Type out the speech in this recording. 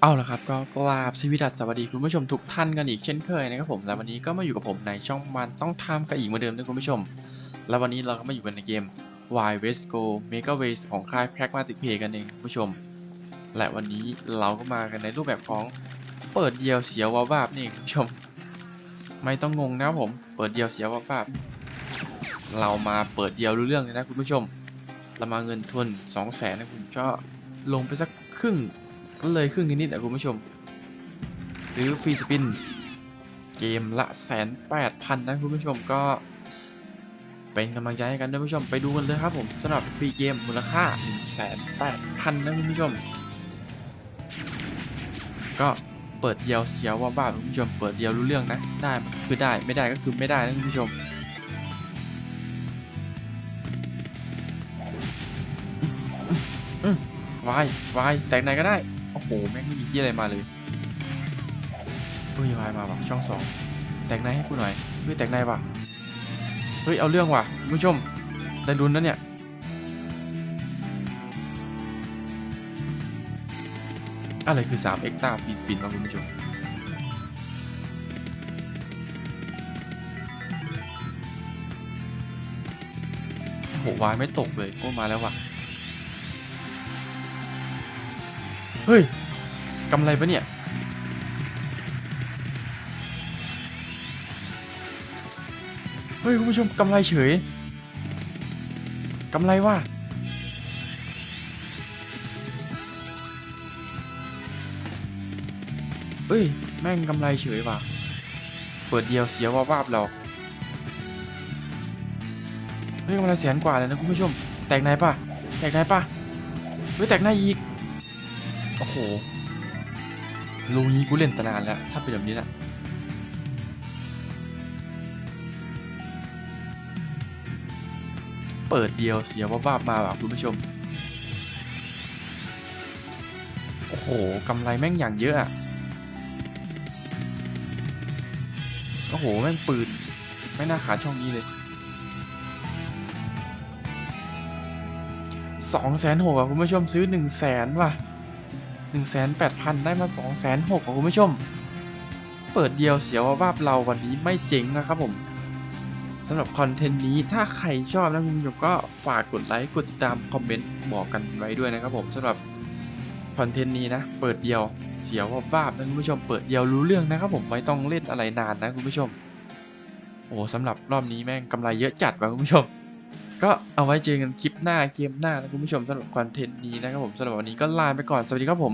เอาละครับก็กราบสวิดัสสวัสดีคุณผู้ชมทุกท่านกันอีกเช่นเคยนะครับผมและวันนี้ก็มาอยู่กับผมในช่องมันต้องทำกันอีกเหมือนเดิมด้วยคุณผู้ชม และวันนี้เราก็มาอยู่กันในเกม Y West Go Mega Ways ของค่าย Pragmatic Play กันเองคุณผู้ชม และวันนี้เราก็มากันในรูปแบบของเปิดเดียวเสียววาบาบนี่คุณผู้ชม ไม่ต้องงงนะผมเปิดเดียวเสียววาบาบเรามาเปิดเดียวรู้เรื่องเลยนะคุณผู้ชม เรามาเงินทุน 2 0 0แสนนะคุณก็ลงไปสักครึ่ง ก็เลยครึ่งนิดๆนะคุณผู้ชม ซื้อฟรีสปิน เกมละแสนแปดพันนะคุณผู้ชมก็เป็นกำลังใจให้กันด้วยคุณผู้ชมไปดูกันเลยครับผมสำหรับฟรีเกมมูลค่า1นึ่งแสนแปดพันนะคุณผู้ชม ก็เปิดเดียวเสียวว่าบ้าคุณผู้ชม เปิดเดียวรู้เรื่องนะ ได้คือได้ไม่ได้ก็คือไม่ได้นะคุณผู้ชมวายวายแตกไหนก็ได้ โอ้โหแม่งไม่มีที่อะไรมาเลยเฮ้ยวายมาว่ะช่องสองแตกไหนให้กูหน่อยเฮ้ยแตกไหนว่ะเฮ้ยเอาเรื่องว่ะคุณผู้ชมได้รุนนะเนี่ยอะไรคือ3 เอ็กต้าฟีสปินมาคุณผู้ชมโอ้โหวายไม่ตกเลยโอ้มาแล้วว่ะ เฮ้ยกำไรปะเนี่ย เฮ้ย คุณผู้ชมกำไรเฉยกำไรว่ะเฮ้ย แม่งกำไรเฉยว่ะ เปิดเดียวเสียวาบๆเรา เฮ้ยกำไรแสนกว่าเลยนะคุณผู้ชม แตกไหนปะแตกไหนปะเฮ้ยแตกไหนอีก โอ้โหลูนี้กูเล่นตนานแล้ว ถ้าเป็นแบบนี้นะเปิดเดียวเสียว่าบ้าบมาว่ะคุณผู้ชม โอ้โหกำไรแม่งอย่างเยอะอะโอ้โห แม่งปืน ไม่น่าขาดช่องนี้เลยสองแสนหกอะคุณผู้ชมซื้อหนึ่งแสนว่ะ 1 8 0 0 0 ได้มา 2 6 0 0 0คุณผู้ชม เปิดเดียวเสียวว่าบ้าเราวันนี้ไม่เจ๋งนะครับผมสำหรับคอนเทนต์นี้ถ้าใครชอบนะคุณผู้ชมก็ฝากกดไลค์กดติดตามคอมเมนต์บอกกันไว้ด้วยนะครับผมสำหรับคอนเทนต์นี้นะ เปิดเดียวเสียวว่าบ้าบนะคุณผู้ชมเปิดเดียวรู้เรื่องนะครับผมไม่ต้องเล่นอะไรนานนะคุณผู้ชม โอ้สำหรับรอบนี้แม่งกำไรเยอะจัดว่ะคุณผู้ชม ก็เอาไว้เจอกันคลิปหน้าเกมหน้านะคุณผู้ชมสำหรับคอนเทนต์นี้นะครับผมสำหรับวันนี้ก็ลาไปก่อนสวัสดีครับผม